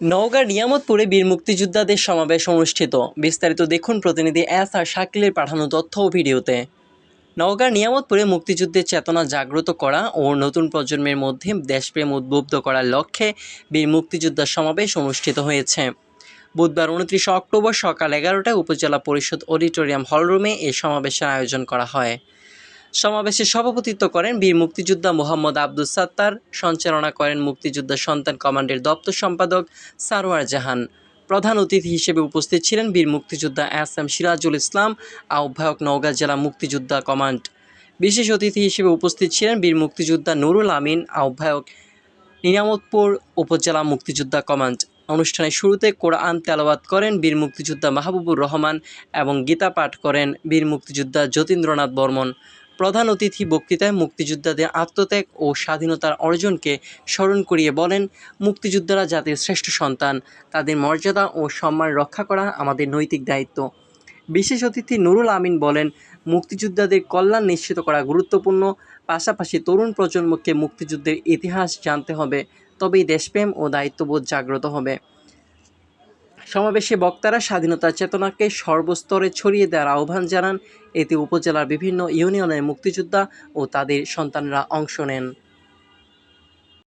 নওগাঁর নিয়ামতপুরে বীর মুক্তিযোদ্ধাদের সমাবেশ অনুষ্ঠিত। বিস্তারিত দেখুন প্রতিনিধি এস আর শাকিলের পাঠানো তথ্য ও ভিডিওতে। নওগাঁর নিয়ামতপুরে মুক্তিযুদ্ধের চেতনা জাগ্রত করা ও নতুন প্রজন্মের মধ্যে দেশপ্রেম উদ্বুদ্ধ করার লক্ষ্যে বীর মুক্তিযোদ্ধা সমাবেশ অনুষ্ঠিত হয়েছে। বুধবার উনত্রিশে অক্টোবর সকাল এগারোটায় উপজেলা পরিষদ অডিটোরিয়াম হলরুমে এই সমাবেশের আয়োজন করা হয়। সমাবেশে সভাপতিত্ব করেন বীর মুক্তিযোদ্ধা মোহাম্মদ আব্দুস সাত্তার, সঞ্চালনা করেন মুক্তিযোদ্ধা সন্তান কমান্ডের দপ্তর সম্পাদক সারোয়ার জাহান। প্রধান অতিথি হিসেবে উপস্থিত ছিলেন বীর মুক্তিযোদ্ধা এস এম সিরাজুল ইসলাম, আহ্বায়ক নওগাঁ জেলা মুক্তিযোদ্ধা কমান্ড। বিশেষ অতিথি হিসেবে উপস্থিত ছিলেন বীর মুক্তিযোদ্ধা নুরুল আমিন, আহ্বায়ক নিয়ামতপুর উপজেলা মুক্তিযোদ্ধা কমান্ড। অনুষ্ঠানের শুরুতে কোরআন তেলাওয়াত করেন বীর মুক্তিযোদ্ধা মাহবুবুর রহমান এবং গীতা পাঠ করেন বীর মুক্তিযোদ্ধা যতীন্দ্রনাথ বর্মন। প্রধান অতিথি বক্তৃতায় মুক্তিযোদ্ধাদের আত্মত্যাগ ও স্বাধীনতার অর্জনকে স্মরণ করিয়ে বলেন, মুক্তিযোদ্ধারা জাতির শ্রেষ্ঠ সন্তান। তাদের মর্যাদা ও সম্মান রক্ষা করা আমাদের নৈতিক দায়িত্ব। বিশেষ অতিথি নুরুল আমিন বলেন, মুক্তিযোদ্ধাদের কল্যাণ নিশ্চিত করা গুরুত্বপূর্ণ। পাশাপাশি তরুণ প্রজন্মকে মুক্তিযুদ্ধের ইতিহাস জানতে হবে। তবেই দেশপ্রেম ও দায়িত্ববোধ জাগ্রত হবে। সমাবেশে বক্তারা স্বাধীনতা চেতনাকে সর্বস্তরে ছড়িয়ে দেওয়ার আহ্বান জানান। এতে উপজেলার বিভিন্ন ইউনিয়নের মুক্তিযোদ্ধা ও তাদের সন্তানরা অংশ নেন।